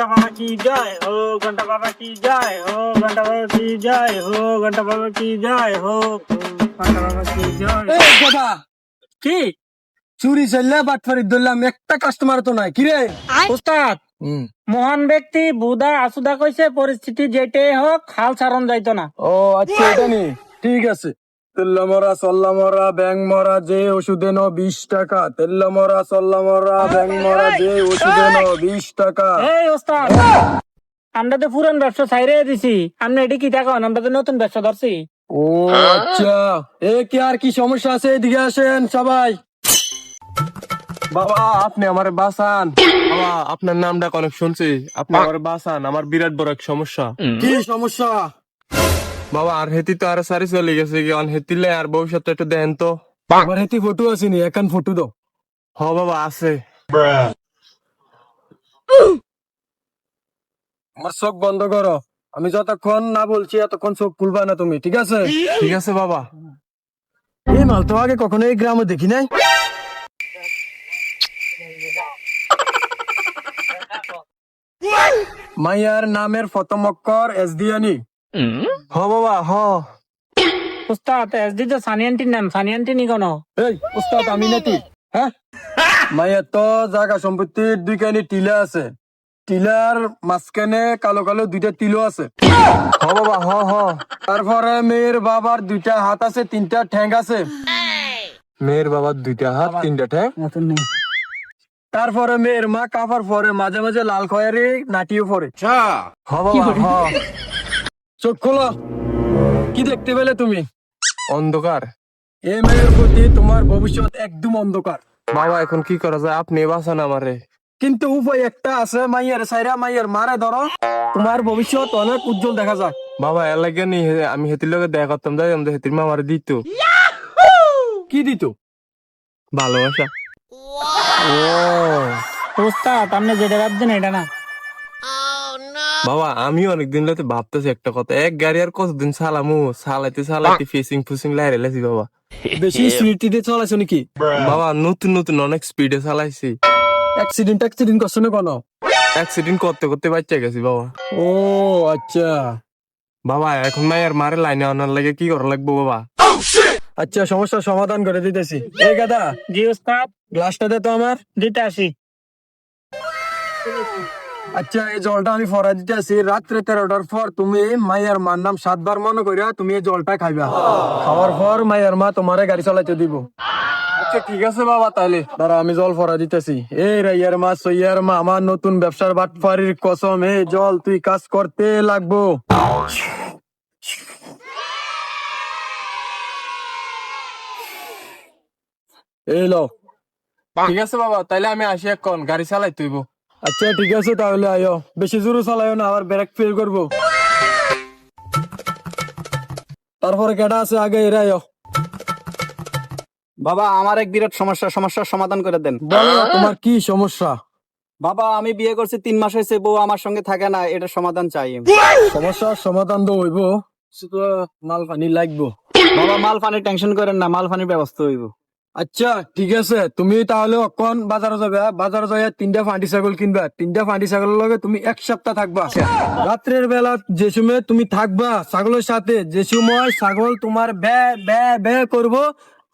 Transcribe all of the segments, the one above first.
ঘণ্টা বাবা কি জয়? হো ঘণ্টা বাবা কি জয়? হো ঘণ্টা বাবা কি জয়? হো ঘণ্টা বাবা কি জয়? হো ঘণ্টা বাবা কি জয়? এই কথা কি? চুরি চললে বাটফারি ধরলাম একটা কাস্টমার তো নাই। কিরে? উস্তাদ হুম। মহান ব্যক্তি বুদা আসুদা কইছে পরিস্থিতি যেটাই হোক হাল ছাড়ন যাইতো না। ও আচ্ছা এটা নি। ঠিক আছে। তেল্লা মরা সল্লা ব্যাং মরা যে ওষুধে নো বিশ টাকা। তেল্লা মরা সল্লা মরা ব্যাং মরা যে ওষুধে নো বিশ টাকা। এই ওস্তাদ আমরা তো পুরান ব্যবসা ছাইরে দিছি। আপনি এটি কি দেখুন আমরা তো নতুন ব্যবসা ধরছি। ও আচ্ছা। এ কি আর কি সমস্যা আছে? এদিকে আসেন সবাই। বাবা আপনি আমার বাসান। বাবা আপনার নামটা অনেক শুনছি। আপনি আমার বাসান। আমার বিরাট বড় এক সমস্যা। কি সমস্যা? বাবা আর হেতি তো আর সারি চলে গেছে কি অন হেতিলে আর ভবিষ্যৎ একটু দেন তো। আমার হাতে ফটো আসেনি এখন ফটো দাও হ বাবা আছে। আমার চোখ বন্ধ করো আমি যতক্ষণ না বলছি এতক্ষণ চোখ খুলবা না তুমি ঠিক আছে? ঠিক আছে বাবা। এই মাল তো আগে কখনো এই গ্রামে দেখি নাই। মাইয়ার নামের অক্ষর এস দিয়ানি হ বাবা হ। উস্তাদ এসডি তো সানিয়ান্টির নাম সানিয়ান্টি নি কোনো? এই উস্তাদ আমি নাকি? হ্যাঁ? তো জায়গা সম্পত্তির টিলা আছে। টিলার মাঝখানে কালো কালো দুইটা তিলো আছে। হ বাবা হ হ। তারপরে মেয়ের বাবার দুইটা হাত আছে তিনটা ঠ্যাং আছে। মেয়ের বাবার দুইটা হাত তিনটা ঠ্যাং? তারপরে মেয়ের মা কাপড় পরে মাঝে মাঝে লাল খয়েরি নাটিও পরে। হ বাবা হ। চোখ খোলো। কি দেখতে পেলে তুমি? অন্ধকার। এই মেয়ের প্রতি তোমার ভবিষ্যৎ একদম অন্ধকার। বাবা এখন কি করা যায়? আপনি বাসান আমারে। কিন্তু উপায় একটা আছে মাইয়ার সাইরা মাইয়ার মারে ধরো। তোমার ভবিষ্যৎ অনেক উজ্জ্বল দেখা যায় বাবা এর লাগে নি হে- আমি হেতির লগে দেখা করতাম যাই আমাদের হেতির মা আমার দিত। কি দিত? ভালোবাসা। ও উস্তাদ আপনি যেটা ভাবছেন এটা না। বাবা আমি অনেকদিন লতে ভাবতেছি একটা কথা। এক গাড়ি আর কতদিন চালামু? চালাইতে চালাইতে ফেসিং ফুসিং লাইরে লেছি বাবা। বেশি স্পিড দিয়ে চলাইছো নাকি? বাবা নতুন নতুন অনেক স্পিডে চালাইছি। অ্যাক্সিডেন্ট অ্যাক্সিডেন্ট করছ না কোনো? অ্যাক্সিডেন্ট করতে করতে বাচ্চা গেছি বাবা। ও আচ্ছা। বাবা এখন নাই আর মারে লাইনে আনার লাগে কি করা লাগবো বাবা? আচ্ছা সমস্যার সমাধান করে দিতেছি। এই গাদা জি উস্তাদ গ্লাসটা দে তো আমার। দিতে আসি। আচ্ছা এই জলটা আমি ফরা দিতে আছি রাত্রে তেরোটার পর তুমি মায়ের মার নাম সাতবার মনে করিয়া তুমি এই জলটা খাইবা। খাওয়ার পর মায়ের মা তোমারে গাড়ি চালাইতে দিব। আচ্ছা ঠিক আছে বাবা, তাহলে। দাঁড়া, আমি জল ফরা দিতেছি। এই রাইয়ার মা সইয়ার মা, আমার নতুন ব্যবসার বাটফারির কসম, এই জল তুই কাজ করতে লাগবো। এই লো। ঠিক আছে বাবা, তাহলে আমি আসি এখন, গাড়ি চালাই তুইব আচ্ছা ঠিক আছে তাহলে আয়ো। বেশি জোরে চালাইও না আবার ব্রেক ফেল করব। তারপরে কেটা আছে? আগে এরা আয়ো। বাবা আমার এক বিরাট সমস্যা সমস্যার সমাধান করে দেন। বলো তোমার কি সমস্যা? বাবা আমি বিয়ে করছি তিন মাস হয়েছে বউ আমার সঙ্গে থাকে না এটা সমাধান চাই। সমস্যার সমাধান তো হইব। শুধু মাল পানি লাগবো। বাবা মাল ফানি টেনশন করেন না মাল ফানির ব্যবস্থা হইব। আচ্ছা ঠিক আছে। তুমি তাহলে অকন বাজারে যাবে। বাজারে যাই তিনটা ফাঁটি ছাগল কিনবা। তিনটা ফাঁটি ছাগলের লগে তুমি এক সপ্তাহ থাকবা। রাত্রের বেলা যে সময় তুমি থাকবা ছাগলের সাথে। যে সময় ছাগল তোমার বে বে বে করব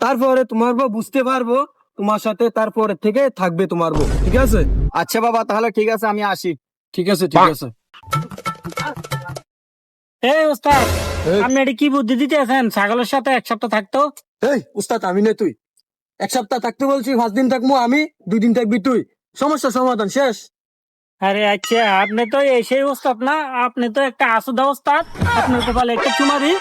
তারপরে তোমার বউ বুঝতে পারব তোমার সাথে তারপরে থেকে থাকবে তোমার বউ ঠিক আছে? আচ্ছা বাবা তাহলে ঠিক আছে আমি আসি। ঠিক আছে ঠিক আছে। এই উস্তাদ এই। আপনি এটি কি বুদ্ধি দিতে আছেন ছাগলের সাথে এক সপ্তাহ থাকতো? এই উস্তাদ আমি নে তুই? এক সপ্তাহ থাকতে বলছি, পাঁচ দিন থাকব আমি, দুই দিন থাকবি তুই। সমস্যা, সমাধান, শেষ। আরে আচ্ছা আপনি তো এই সেই উস্তাদ না, আপনি তো একটা আসুদা ওস্তাদ। আপনার বলে একটা চুমা দি